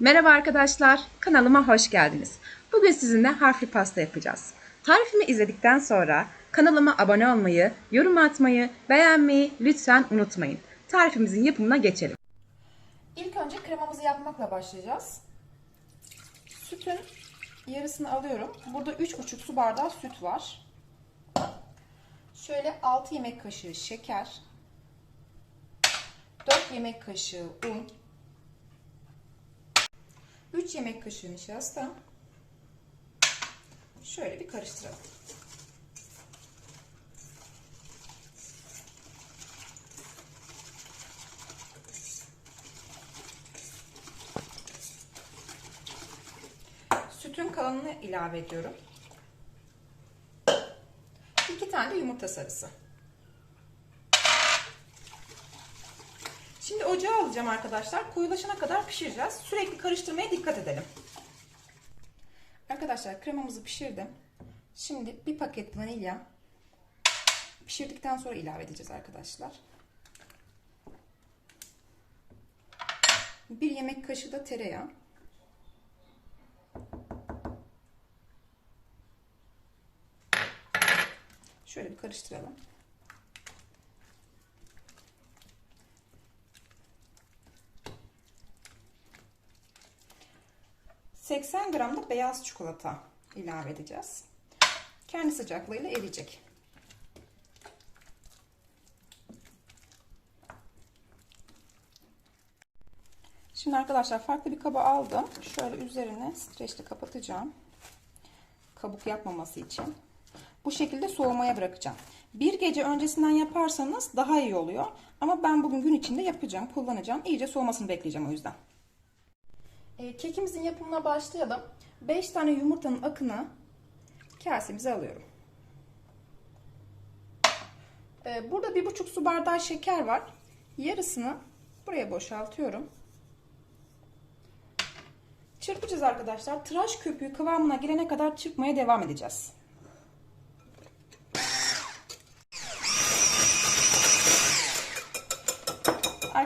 Merhaba arkadaşlar, kanalıma hoş geldiniz. Bugün sizinle harfli pasta yapacağız. Tarifimi izledikten sonra kanalıma abone olmayı, yorum atmayı, beğenmeyi lütfen unutmayın. Tarifimizin yapımına geçelim. İlk önce kremamızı yapmakla başlayacağız. Sütün yarısını alıyorum. Burada 3,5 su bardağı süt var. Şöyle 6 yemek kaşığı şeker, 4 yemek kaşığı un, 3 yemek kaşığı nişasta. Şöyle bir karıştıralım. Sütün kalanını ilave ediyorum. 2 tane de yumurta sarısı. Şimdi ocağa alacağım arkadaşlar. Koyulaşana kadar pişireceğiz. Sürekli karıştırmaya dikkat edelim. Arkadaşlar kremamızı pişirdim. Şimdi bir paket vanilya pişirdikten sonra ilave edeceğiz arkadaşlar. Bir yemek kaşığı da tereyağı. Şöyle bir karıştıralım. ...80 gram da beyaz çikolata ilave edeceğiz. Kendi sıcaklığıyla eriyecek. Şimdi arkadaşlar farklı bir kaba aldım. Şöyle üzerine streçle kapatacağım. Kabuk yapmaması için. Bu şekilde soğumaya bırakacağım. Bir gece öncesinden yaparsanız daha iyi oluyor. Ama ben bugün gün içinde yapacağım, kullanacağım. İyice soğumasını bekleyeceğim o yüzden. E, kekimizin yapımına başlayalım. 5 tane yumurtanın akını kasemize alıyorum. E, burada 1,5 su bardağı şeker var. Yarısını buraya boşaltıyorum. Çırpacağız arkadaşlar. Tıraş köpüğü kıvamına gelene kadar çırpmaya devam edeceğiz.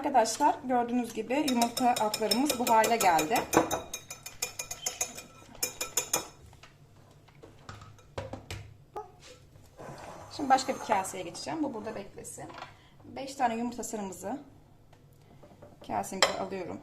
Arkadaşlar gördüğünüz gibi yumurta aklarımız bu hale geldi. Şimdi başka bir kaseye geçeceğim. Bu burada beklesin. 5 tane yumurta sarımızı kasemize alıyorum.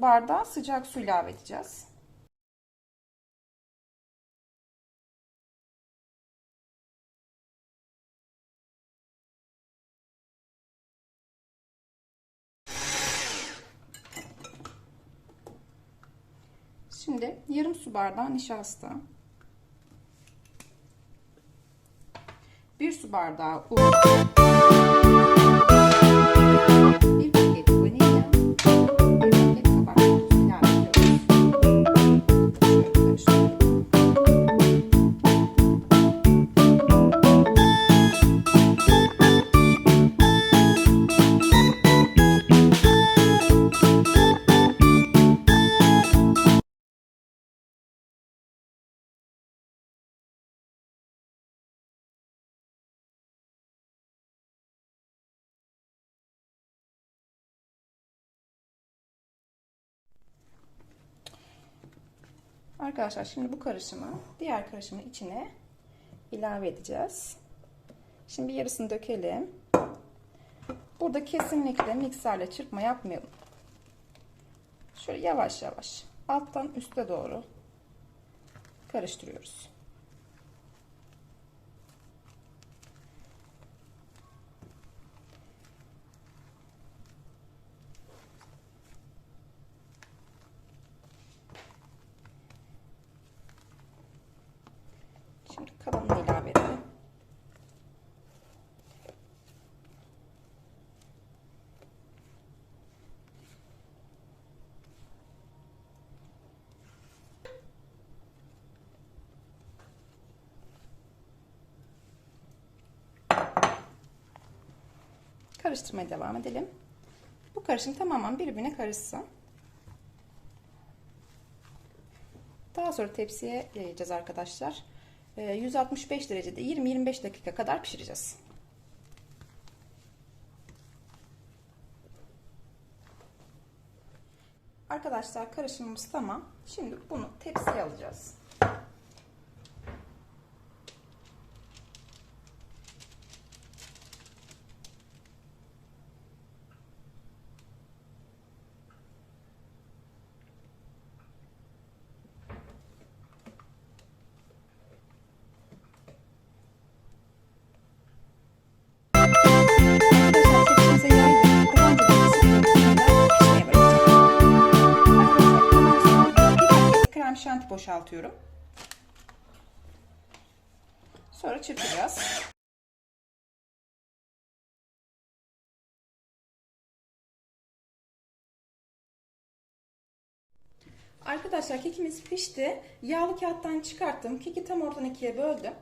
Su bardağı sıcak su ilave edeceğiz. Şimdi yarım su bardağı nişasta. Bir su bardağı un. Arkadaşlar şimdi bu karışımı diğer karışımın içine ilave edeceğiz. Şimdi yarısını dökelim. Burada kesinlikle mikserle çırpma yapmayalım. Şöyle yavaş yavaş alttan üste doğru karıştırıyoruz. Şimdi kalanını ilave edelim. Karıştırmaya devam edelim. Bu karışım tamamen birbirine karışsın. Daha sonra tepsiye yayacağız arkadaşlar. Ee, 165 derecede 20-25 dakika kadar pişireceğiz. Arkadaşlar karışımımız tamam. Şimdi bunu tepsiye alacağız. Boşaltıyorum. Sonra çırpacağız. Arkadaşlar kekimiz pişti. Yağlı kağıttan çıkarttım. Keki tam ortadan ikiye böldüm.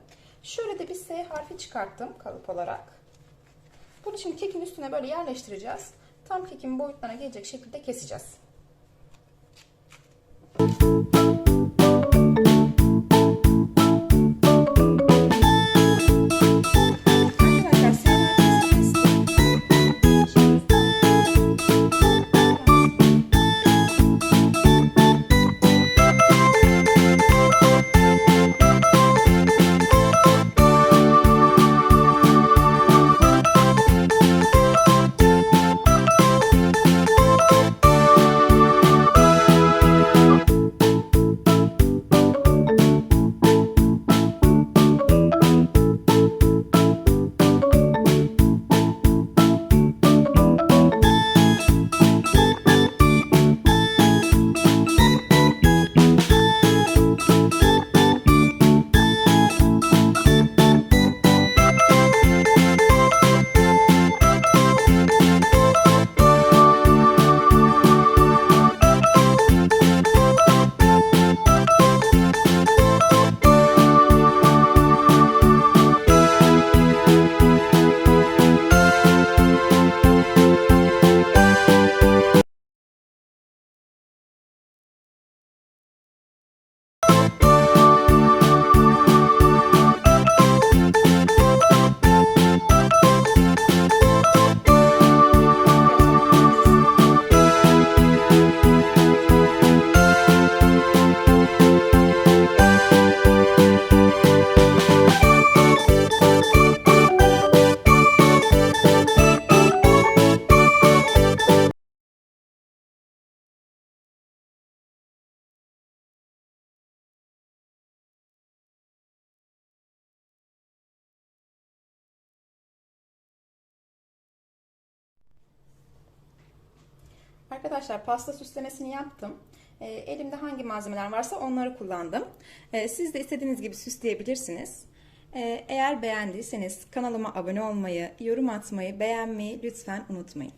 Şöyle de bir S harfi çıkarttım kalıp olarak. Bunu şimdi kekin üstüne böyle yerleştireceğiz. Tam kekin boyutlarına gelecek şekilde keseceğiz. Arkadaşlar pasta süslemesini yaptım. E, elimde hangi malzemeler varsa onları kullandım. E, siz de istediğiniz gibi süsleyebilirsiniz. E, eğer beğendiyseniz kanalıma abone olmayı, yorum atmayı, beğenmeyi lütfen unutmayın.